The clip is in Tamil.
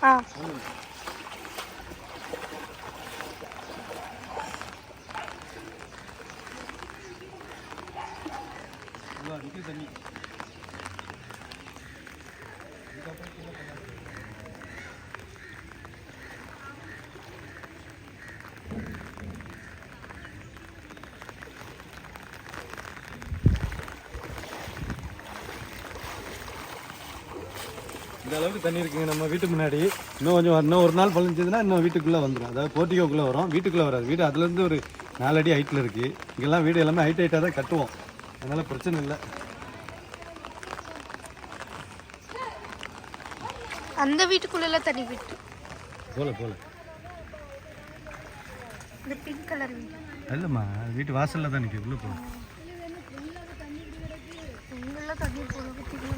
啊。你就等你 இந்த அளவுக்கு தண்ணி இருக்குங்க. நம்ம வீட்டு முன்னாடி. இன்னும் கொஞ்சம் இன்னும் ஒரு நாள் பழிஞ்சதுன்னா இன்னும் வீட்டுக்குள்ளே வந்துடும் அதாவது போர்ட்டிகோக்குள்ளே வரும். வீட்டுக்குள்ளே வராது. வீடு அதுலேருந்து ஒரு நாலு அடி ஹைட்டில் இருக்குது இங்கெல்லாம் வீடு எல்லாமே ஹைட் ஹைட்டாக தான் கட்டுவோம். அதனால் பிரச்சனை இல்லை. அந்த வீட்டுக்குள்ள தண்ணி விட்டு. போல போல. இந்த பிங்க் கலர் வீடு. இல்லைம்மா வீட்டு வாசலில் தான் நிற்கும் உள்ளே போல இங்கெல்லாம் தண்ணி போகுது